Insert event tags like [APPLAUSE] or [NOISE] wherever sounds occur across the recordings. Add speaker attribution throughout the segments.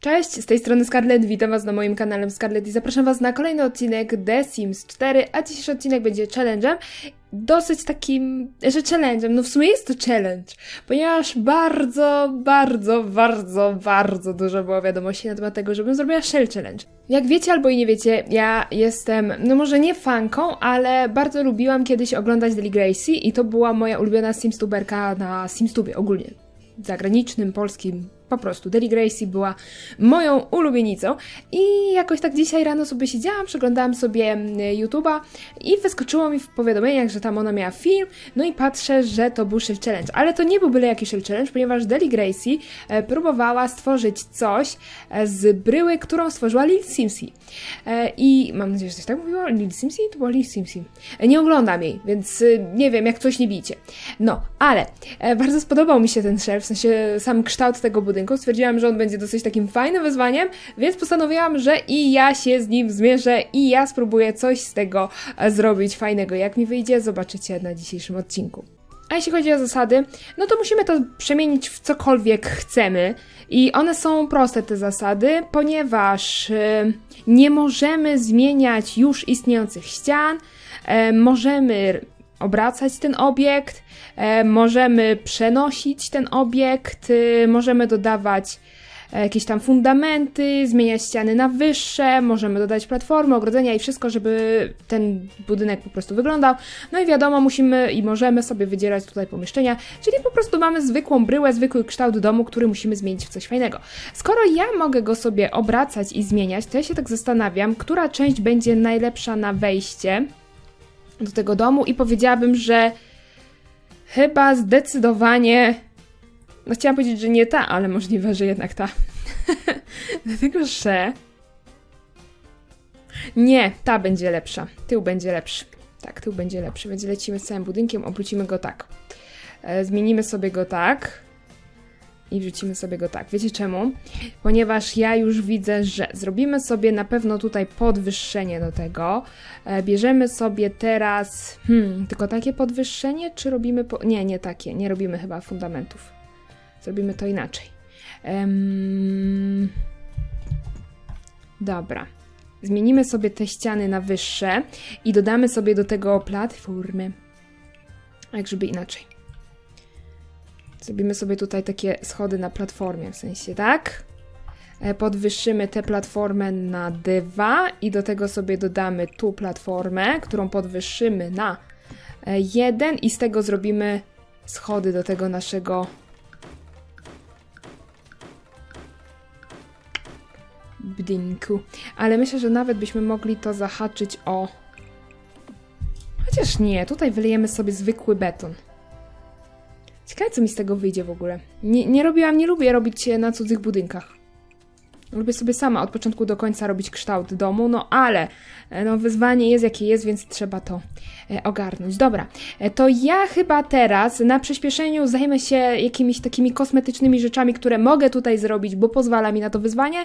Speaker 1: Cześć, z tej strony Scarlett, witam Was na moim kanale Scarlett i zapraszam Was na kolejny odcinek The Sims 4, a dzisiejszy odcinek będzie challenge'em, dosyć takim, że challenge'em, no w sumie jest to challenge, ponieważ bardzo, bardzo, bardzo, bardzo dużo było wiadomości na temat tego, żebym zrobiła shell challenge. Jak wiecie albo i nie wiecie, ja jestem, no może nie fanką, ale bardzo lubiłam kiedyś oglądać Daily Gracie i to była moja ulubiona Simstuberka na Simstubie ogólnie zagranicznym, polskim, po prostu. Deli Gracie była moją ulubienicą i jakoś tak dzisiaj rano sobie siedziałam, przeglądałam sobie mm, YouTube'a i wyskoczyło mi w powiadomieniach, że tam ona miała film, no i patrzę, że to był Shell Challenge. Ale to nie był byle jaki Shell Challenge, ponieważ Deli Gracie e, próbowała stworzyć coś e, z bryły, którą stworzyła Lil Simsy. E, I mam nadzieję, że coś tak mówiło? Lil Simsy? To była Lil Simsy. Nie oglądam jej, więc nie wiem, jak coś nie bijcie. No, ale bardzo spodobał mi się ten shell, w sensie sam kształt tego budynku. Stwierdziłam, że on będzie dosyć takim fajnym wyzwaniem, więc postanowiłam, że i ja się z nim zmierzę i ja spróbuję coś z tego e, zrobić fajnego. Jak mi wyjdzie, zobaczycie na dzisiejszym odcinku. A jeśli chodzi o zasady, no to musimy to przemienić w cokolwiek chcemy. I one są proste, te zasady, ponieważ e, nie możemy zmieniać już istniejących ścian, e, możemy obracać ten obiekt, e, możemy przenosić ten obiekt, y, możemy dodawać e, jakieś tam fundamenty, zmieniać ściany na wyższe, możemy dodać platformy, ogrodzenia i wszystko, żeby ten budynek po prostu wyglądał. No i wiadomo, musimy i możemy sobie wydzierać tutaj pomieszczenia, czyli po prostu mamy zwykłą bryłę, zwykły kształt domu, który musimy zmienić w coś fajnego. Skoro ja mogę go sobie obracać i zmieniać, to ja się tak zastanawiam, która część będzie najlepsza na wejście do tego domu i powiedziałabym, że chyba zdecydowanie. No chciałam powiedzieć, że nie ta, ale możliwe, że jednak ta. [LAUGHS] Dlatego, że. Nie, ta będzie lepsza. Tył będzie lepszy. Tak, tył będzie lepszy. Więc lecimy z całym budynkiem, obrócimy go tak. E, zmienimy sobie go tak. I wrzucimy sobie go tak. Wiecie czemu? Ponieważ ja już widzę, że zrobimy sobie na pewno tutaj podwyższenie do tego. E, bierzemy sobie teraz. Hmm, tylko takie podwyższenie, czy robimy. Po... Nie, nie takie. Nie robimy chyba fundamentów. Zrobimy to inaczej. Dobra. Zmienimy sobie te ściany na wyższe i dodamy sobie do tego platformy. Jak żeby inaczej. Zrobimy sobie tutaj takie schody na platformie, w sensie tak. E, Podwyższymy tę platformę na dwa i do tego sobie dodamy tu platformę, którą podwyższymy na e, jeden i z tego zrobimy schody do tego naszego budynku. Ale myślę, że nawet byśmy mogli to zahaczyć o... Chociaż nie, tutaj wylejemy sobie zwykły beton. Ciekawe, co mi z tego wyjdzie w ogóle. Nie, nie robiłam, nie lubię robić na cudzych budynkach. Lubię sobie sama od początku do końca robić kształt domu, no ale e, no, wyzwanie jest jakie jest, więc trzeba to e, ogarnąć. Dobra, e, to ja chyba teraz na przyspieszeniu zajmę się jakimiś takimi kosmetycznymi rzeczami, które mogę tutaj zrobić, bo pozwala mi na to wyzwanie.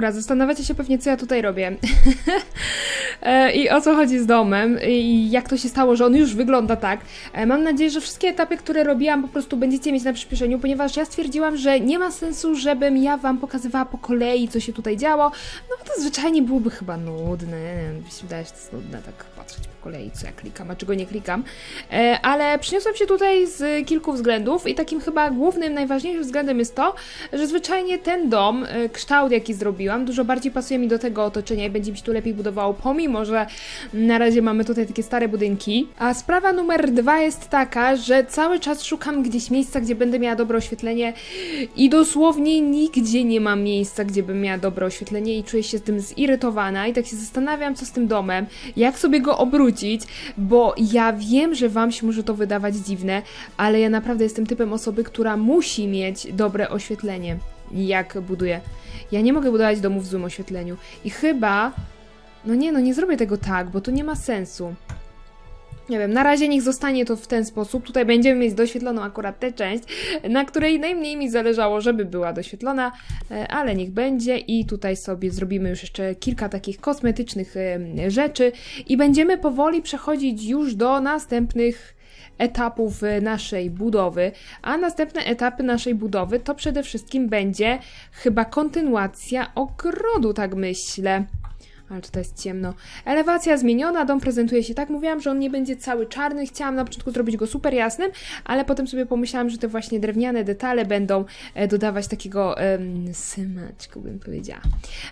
Speaker 1: Dobra, zastanawiacie się pewnie, co ja tutaj robię. [LAUGHS] E, I o co chodzi z domem, i jak to się stało, że on już wygląda tak. E, Mam nadzieję, że wszystkie etapy, które robiłam, po prostu będziecie mieć na przyspieszeniu, ponieważ ja stwierdziłam, że nie ma sensu, żebym ja wam pokazywała po kolei, co się tutaj działo. No bo to zwyczajnie byłoby chyba nudne. Mi się wydaje, że to jest nudne tak patrzeć po kolei, co ja klikam, a czego nie klikam. E, Ale przyniosłam się tutaj z kilku względów i takim chyba głównym, najważniejszym względem jest to, że zwyczajnie ten dom, kształt jaki zrobiłam, dużo bardziej pasuje mi do tego otoczenia i będzie mi się tu lepiej budowało, pomimo, że na razie mamy tutaj takie stare budynki. A sprawa numer dwa jest taka, że cały czas szukam gdzieś miejsca, gdzie będę miała dobre oświetlenie i dosłownie nigdzie nie ma miejsca, gdzie bym miała dobre oświetlenie i czuję się z tym zirytowana i tak się zastanawiam, co z tym domem, jak sobie go obrócić, bo ja wiem, że wam się może to wydawać dziwne, ale ja naprawdę jestem typem osoby, która musi mieć dobre oświetlenie, jak buduję. Ja nie mogę budować domu w złym oświetleniu. I chyba. No nie, no nie zrobię tego tak, bo to nie ma sensu. Nie wiem, na razie niech zostanie to w ten sposób. Tutaj będziemy mieć doświetloną akurat tę część, na której najmniej mi zależało, żeby była doświetlona, e, ale niech będzie. I tutaj sobie zrobimy już jeszcze kilka takich kosmetycznych rzeczy i będziemy powoli przechodzić już do następnych etapów e, naszej budowy, a następne etapy naszej budowy to przede wszystkim będzie chyba kontynuacja ogrodu, tak myślę. Ale tutaj jest ciemno. Elewacja zmieniona, dom prezentuje się tak. Mówiłam, że on nie będzie cały czarny. Chciałam na początku zrobić go super jasnym, ale potem sobie pomyślałam, że te właśnie drewniane detale będą e, dodawać takiego em, symaczku, bym powiedziała.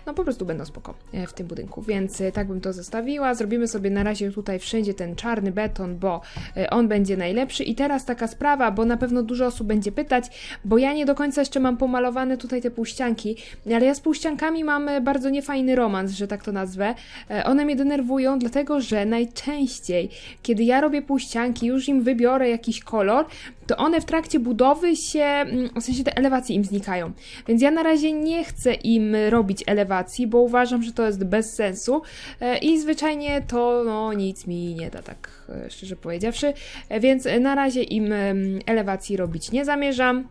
Speaker 1: No po prostu będą spoko e, w tym budynku, więc e, tak bym to zostawiła. Zrobimy sobie na razie tutaj wszędzie ten czarny beton, bo on będzie najlepszy. I teraz taka sprawa, bo na pewno dużo osób będzie pytać, bo ja nie do końca jeszcze mam pomalowane tutaj te półścianki, ale ja z półściankami mam bardzo niefajny romans, że tak to nazwę. E, One mnie denerwują, dlatego że najczęściej, kiedy ja robię półścianki, już im wybiorę jakiś kolor, to one w trakcie budowy się, mm, w sensie te elewacje im znikają. Więc ja na razie nie chcę im robić elewacji, bo uważam, że to jest bez sensu e, i zwyczajnie to no, nic mi nie da, tak e, szczerze powiedziawszy. Więc na razie im em, elewacji robić nie zamierzam.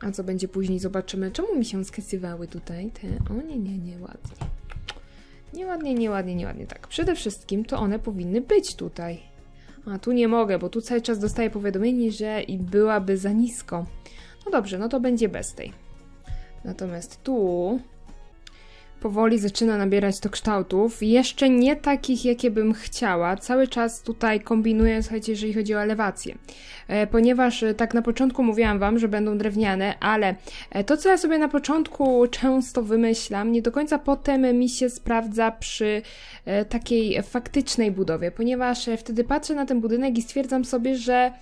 Speaker 1: A co będzie później, zobaczymy. Czemu mi się skazywały tutaj te? O nie, nie, nie, ładnie. Nieładnie, nieładnie, nieładnie. Tak, przede wszystkim to one powinny być tutaj. A tu nie mogę, bo tu cały czas dostaję powiadomienie, że i byłaby za nisko. No dobrze, no to będzie bez tej. Natomiast tu powoli zaczyna nabierać to kształtów. Jeszcze nie takich, jakie bym chciała. Cały czas tutaj kombinuję, słuchajcie, jeżeli chodzi o elewację. E, ponieważ e, tak na początku mówiłam Wam, że będą drewniane, ale e, to, co ja sobie na początku często wymyślam, nie do końca potem mi się sprawdza przy takiej faktycznej budowie, ponieważ wtedy patrzę na ten budynek i stwierdzam sobie, że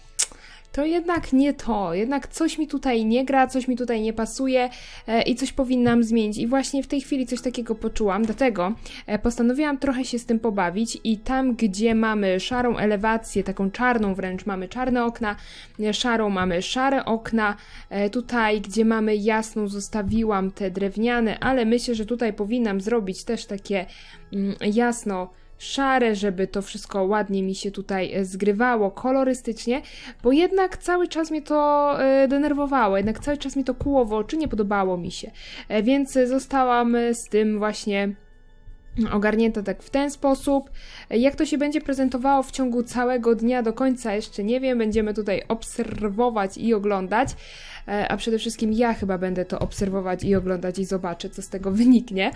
Speaker 1: to jednak nie to, jednak coś mi tutaj nie gra, coś mi tutaj nie pasuje e, i coś powinnam zmienić. I właśnie w tej chwili coś takiego poczułam, dlatego e, postanowiłam trochę się z tym pobawić i tam, gdzie mamy szarą elewację, taką czarną wręcz, mamy czarne okna, e, szarą mamy szare okna, tutaj, gdzie mamy jasną, zostawiłam te drewniane, ale myślę, że tutaj powinnam zrobić też takie mm, jasno szare, żeby to wszystko ładnie mi się tutaj e, zgrywało kolorystycznie, bo jednak cały czas mnie to e, denerwowało, jednak cały czas mi to kłuło w oczy, nie podobało mi się. E, Więc zostałam z tym właśnie ogarnięta tak w ten sposób. Jak to się będzie prezentowało w ciągu całego dnia do końca jeszcze nie wiem, będziemy tutaj obserwować i oglądać, a przede wszystkim ja chyba będę to obserwować i oglądać i zobaczę, co z tego [LAUGHS] wyniknie.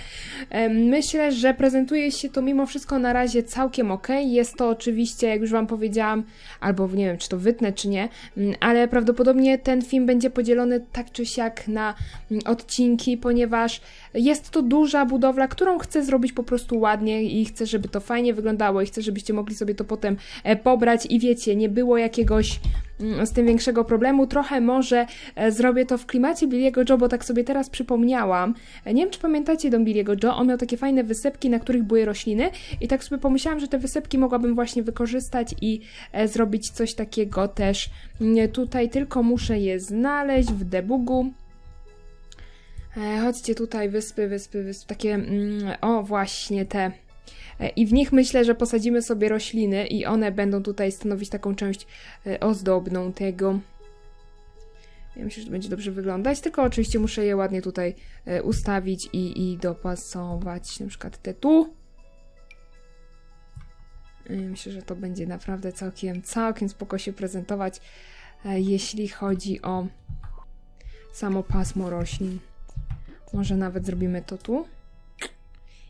Speaker 1: E, Myślę, że prezentuje się to mimo wszystko na razie całkiem ok. Jest to oczywiście, jak już Wam powiedziałam, albo nie wiem, czy to wytnę, czy nie, mm, ale prawdopodobnie ten film będzie podzielony tak czy siak na mm, odcinki, ponieważ jest to duża budowla, którą chcę zrobić po prostu ładnie i chcę, żeby to fajnie wyglądało i chcę, żebyście mogli sobie to potem e, pobrać i wiecie, nie było jakiegoś z tym większego problemu. Trochę może e, zrobię to w klimacie Billiego Joe, bo tak sobie teraz przypomniałam. E, Nie wiem, czy pamiętacie dom Billiego Joe, on miał takie fajne wysepki, na których były rośliny i tak sobie pomyślałam, że te wysepki mogłabym właśnie wykorzystać i e, zrobić coś takiego też. Mm, Tutaj tylko muszę je znaleźć w debugu. Chodźcie tutaj, wyspy, wyspy, wyspy, takie, mm, o właśnie te. E, I w nich myślę, że posadzimy sobie rośliny i one będą tutaj stanowić taką część e, ozdobną tego. Ja myślę, że to będzie dobrze wyglądać, tylko oczywiście muszę je ładnie tutaj e, ustawić i, i dopasować, na przykład te tu. Myślę, że to będzie naprawdę całkiem, całkiem spoko się prezentować, jeśli chodzi o samo pasmo roślin. Może nawet zrobimy to tu.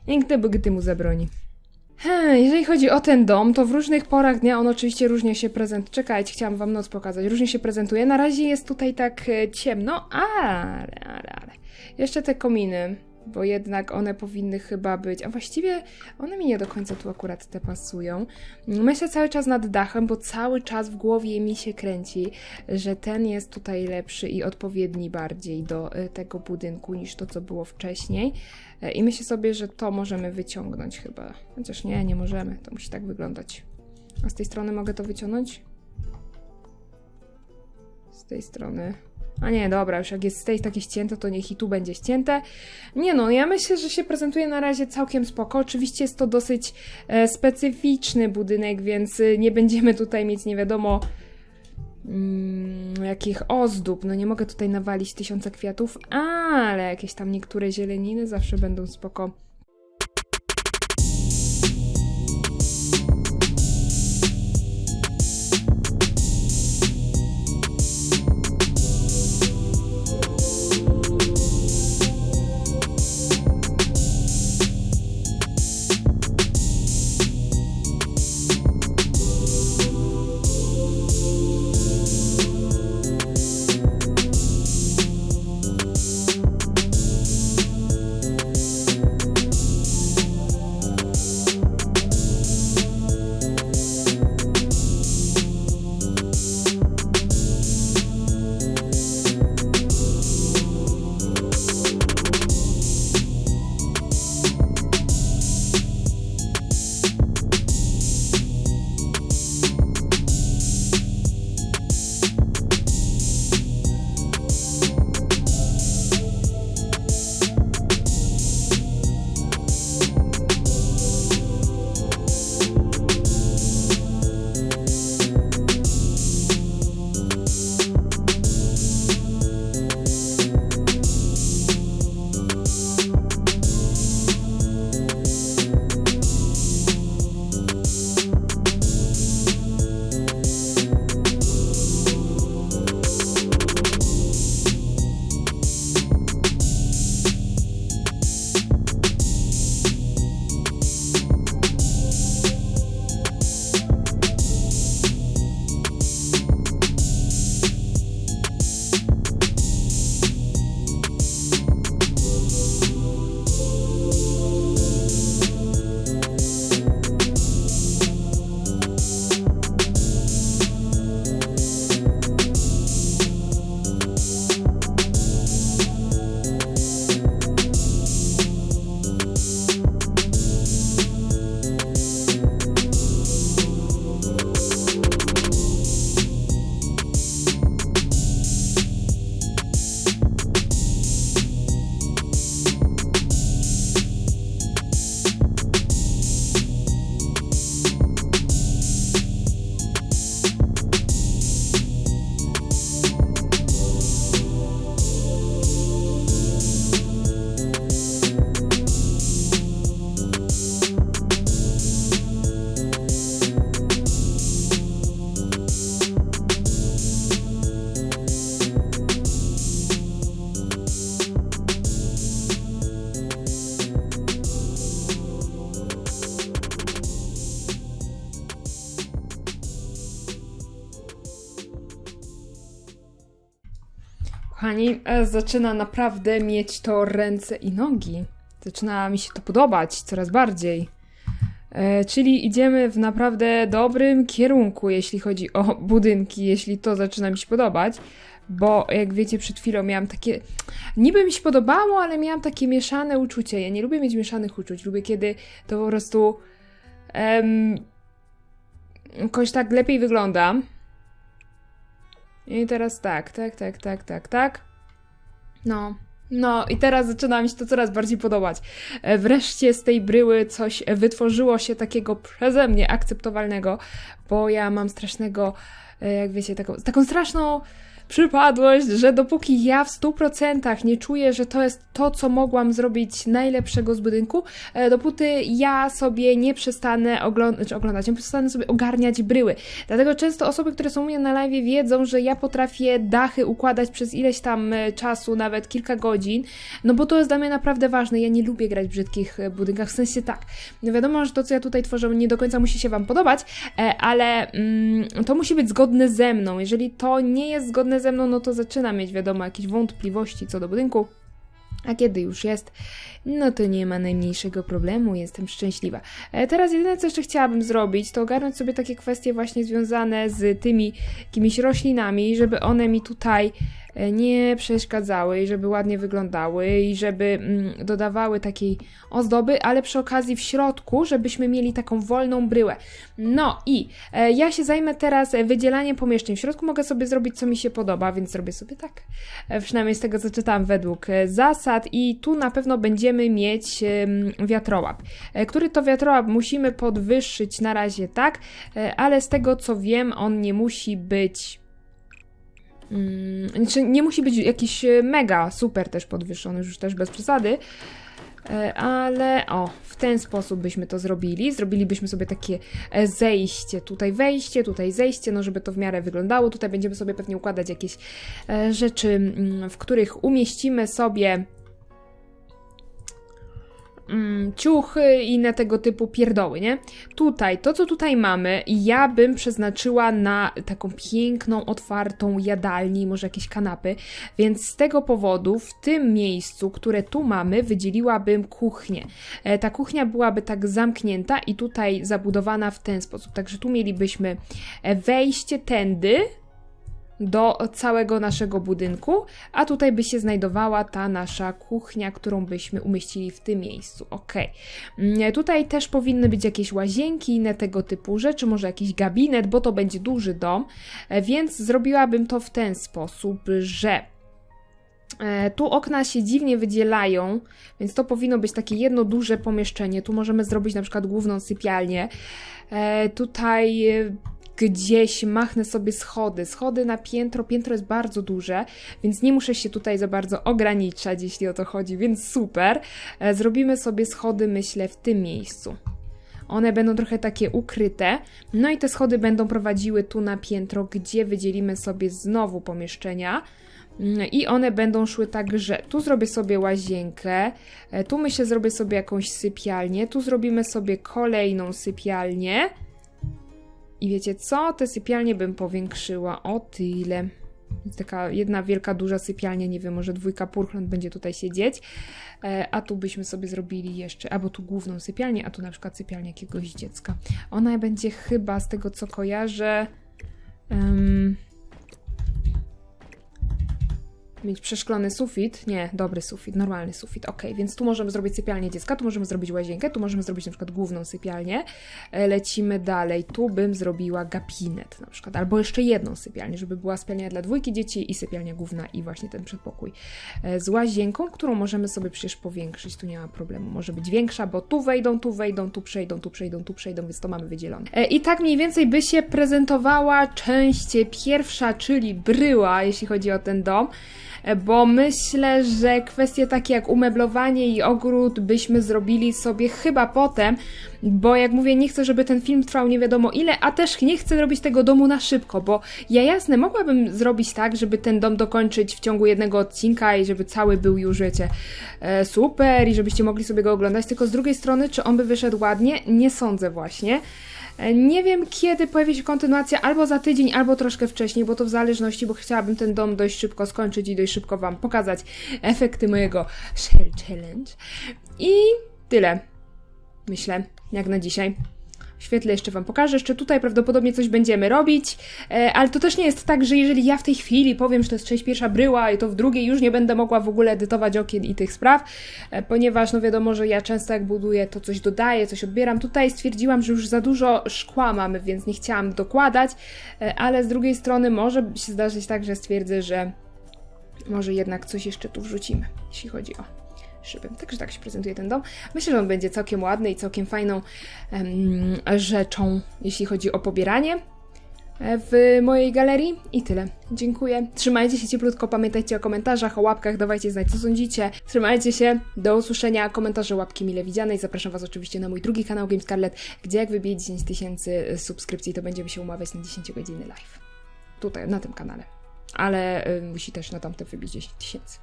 Speaker 1: Nikt gdy mu zabroni. Jeżeli chodzi o ten dom, to w różnych porach dnia on oczywiście różnie się prezentuje. Czekajcie, chciałam wam noc pokazać. Różnie się prezentuje. Na razie jest tutaj tak e, ciemno, ale, ale, ale. Jeszcze te kominy, bo jednak one powinny chyba być. A właściwie one mi nie do końca tu akurat te pasują. Myślę cały czas nad dachem, bo cały czas w głowie mi się kręci, że ten jest tutaj lepszy i odpowiedni bardziej do e, tego budynku niż to, co było wcześniej. E, I myślę sobie, że to możemy wyciągnąć chyba. Chociaż nie, nie możemy. To musi tak wyglądać. A z tej strony mogę to wyciągnąć? Z tej strony. A nie, dobra, już jak jest tej takie ścięte, to niech i tu będzie ścięte. Nie no, ja myślę, że się prezentuje na razie całkiem spoko. Oczywiście jest to dosyć e, specyficzny budynek, więc e, nie będziemy tutaj mieć nie wiadomo mm, jakich ozdób. No nie mogę tutaj nawalić tysiąca kwiatów, ale jakieś tam niektóre zieleniny zawsze będą spoko. Zaczyna naprawdę mieć to ręce i nogi. Zaczyna mi się to podobać coraz bardziej. E, czyli idziemy w naprawdę dobrym kierunku, jeśli chodzi o [LAUGHS] budynki, jeśli to zaczyna mi się podobać. Bo jak wiecie, przed chwilą miałam takie. Niby mi się podobało, ale miałam takie mieszane uczucie. Ja nie lubię mieć mieszanych uczuć. Lubię, kiedy to po prostu. em, jakoś tak lepiej wygląda. I teraz tak, tak, tak, tak, tak, tak. No. No i teraz zaczyna mi się to coraz bardziej podobać. E, Wreszcie z tej bryły coś wytworzyło się takiego przeze mnie akceptowalnego, bo ja mam strasznego, e, jak wiecie, taką, taką straszną przypadłość, że dopóki ja w 100% nie czuję, że to jest to, co mogłam zrobić najlepszego z budynku, e, dopóty ja sobie nie przestanę oglądać, czy oglądać, nie przestanę sobie ogarniać bryły. Dlatego często osoby, które są u mnie na live wiedzą, że ja potrafię dachy układać przez ileś tam e, czasu, nawet kilka godzin, no bo to jest dla mnie naprawdę ważne. Ja nie lubię grać w brzydkich e, budynkach, w sensie tak. No wiadomo, że to, co ja tutaj tworzę, nie do końca musi się Wam podobać, ale mm, to musi być zgodne ze mną. Jeżeli to nie jest zgodne ze mną, no to zaczynam mieć, wiadomo, jakieś wątpliwości co do budynku. A kiedy już jest, no to nie ma najmniejszego problemu, jestem szczęśliwa. E, teraz jedyne, co jeszcze chciałabym zrobić, to ogarnąć sobie takie kwestie właśnie związane z tymi jakimiś roślinami, żeby one mi tutaj nie przeszkadzały i żeby ładnie wyglądały i żeby mm, dodawały takiej ozdoby, ale przy okazji w środku, żebyśmy mieli taką wolną bryłę. No i e, ja się zajmę teraz e, wydzielaniem pomieszczeń. W środku mogę sobie zrobić, co mi się podoba, więc zrobię sobie tak. E, przynajmniej z tego, co czytam według e, zasad i tu na pewno będziemy mieć wiatrołap. E, który to wiatrołap musimy podwyższyć na razie tak, e, ale z tego, co wiem, on nie musi być znaczy nie musi być jakiś e, mega super też podwyższony, już też bez przesady. E, Ale o, w ten sposób byśmy to zrobili. Zrobilibyśmy sobie takie e, zejście, tutaj wejście, tutaj zejście, no żeby to w miarę wyglądało. Tutaj będziemy sobie pewnie układać jakieś rzeczy, mm, w których umieścimy sobie mm, ciuchy i inne tego typu pierdoły, nie? Tutaj, to co tutaj mamy, ja bym przeznaczyła na taką piękną, otwartą jadalnię, może jakieś kanapy, więc z tego powodu w tym miejscu, które tu mamy, wydzieliłabym kuchnię. E, ta kuchnia byłaby tak zamknięta i tutaj zabudowana w ten sposób, także tu mielibyśmy e, wejście tędy, do całego naszego budynku, a tutaj by się znajdowała ta nasza kuchnia, którą byśmy umieścili w tym miejscu. Ok. Mm, Tutaj też powinny być jakieś łazienki, inne tego typu rzeczy, może jakiś gabinet, bo to będzie duży dom, e, więc zrobiłabym to w ten sposób, że E, Tu okna się dziwnie wydzielają, więc to powinno być takie jedno duże pomieszczenie. Tu możemy zrobić na przykład główną sypialnię. E, Tutaj gdzieś machnę sobie schody. Schody na piętro. Piętro jest bardzo duże, więc nie muszę się tutaj za bardzo ograniczać, jeśli o to chodzi, więc super. E, Zrobimy sobie schody, myślę, w tym miejscu. One będą trochę takie ukryte. No i te schody będą prowadziły tu na piętro, gdzie wydzielimy sobie znowu pomieszczenia. Mm, I one będą szły tak, że tu zrobię sobie łazienkę, e, tu myślę zrobię sobie jakąś sypialnię, tu zrobimy sobie kolejną sypialnię. I wiecie co? Te sypialnie bym powiększyła o tyle. Taka jedna wielka, duża sypialnia, nie wiem, może dwójka purchląt będzie tutaj siedzieć. E, A tu byśmy sobie zrobili jeszcze, albo tu główną sypialnię, a tu na przykład sypialnię jakiegoś dziecka. Ona będzie chyba, z tego co kojarzę, em, mieć przeszklony sufit. Nie, dobry sufit, normalny sufit. Ok, więc tu możemy zrobić sypialnię dziecka, tu możemy zrobić łazienkę, tu możemy zrobić na przykład główną sypialnię. E, Lecimy dalej. Tu bym zrobiła gabinet na przykład, albo jeszcze jedną sypialnię, żeby była sypialnia dla dwójki dzieci i sypialnia główna i właśnie ten przedpokój. E, Z łazienką, którą możemy sobie przecież powiększyć, tu nie ma problemu. Może być większa, bo tu wejdą, tu wejdą, tu przejdą, tu przejdą, tu przejdą, więc to mamy wydzielone. E, I tak mniej więcej by się prezentowała część pierwsza, czyli bryła, jeśli chodzi o ten dom bo myślę, że kwestie takie jak umeblowanie i ogród byśmy zrobili sobie chyba potem, bo jak mówię, nie chcę, żeby ten film trwał nie wiadomo ile, a też nie chcę robić tego domu na szybko, bo ja jasne, mogłabym zrobić tak, żeby ten dom dokończyć w ciągu jednego odcinka i żeby cały był już, wiecie, e, super i żebyście mogli sobie go oglądać, tylko z drugiej strony, czy on by wyszedł ładnie? Nie sądzę właśnie. E, Nie wiem, kiedy pojawi się kontynuacja, albo za tydzień, albo troszkę wcześniej, bo to w zależności, bo chciałabym ten dom dość szybko skończyć i dość szybko Wam pokazać efekty mojego Shell Challenge. I tyle. Myślę, jak na dzisiaj. Świetle jeszcze Wam pokażę. Jeszcze tutaj prawdopodobnie coś będziemy robić, e, ale to też nie jest tak, że jeżeli ja w tej chwili powiem, że to jest część pierwsza bryła i to w drugiej już nie będę mogła w ogóle edytować okien i tych spraw, e, ponieważ no wiadomo, że ja często jak buduję, to coś dodaję, coś odbieram. Tutaj stwierdziłam, że już za dużo szkła mamy, więc nie chciałam dokładać, e, ale z drugiej strony może się zdarzyć tak, że stwierdzę, że może jednak coś jeszcze tu wrzucimy, jeśli chodzi o szyby. Także tak się prezentuje ten dom. Myślę, że on będzie całkiem ładny i całkiem fajną em, rzeczą, jeśli chodzi o pobieranie. e, w mojej galerii i tyle. Dziękuję. Trzymajcie się cieplutko, pamiętajcie o komentarzach, o łapkach, dawajcie znać co sądzicie. Trzymajcie się, do usłyszenia, komentarze, łapki mile widziane i zapraszam Was oczywiście na mój drugi kanał Game Scarlet, gdzie jak wybije 10 tysięcy subskrypcji, to będziemy się umawiać na 10 godziny live. Tutaj, na tym kanale ale y, musi też na tamte wybić 10 tysięcy.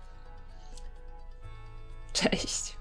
Speaker 1: Cześć!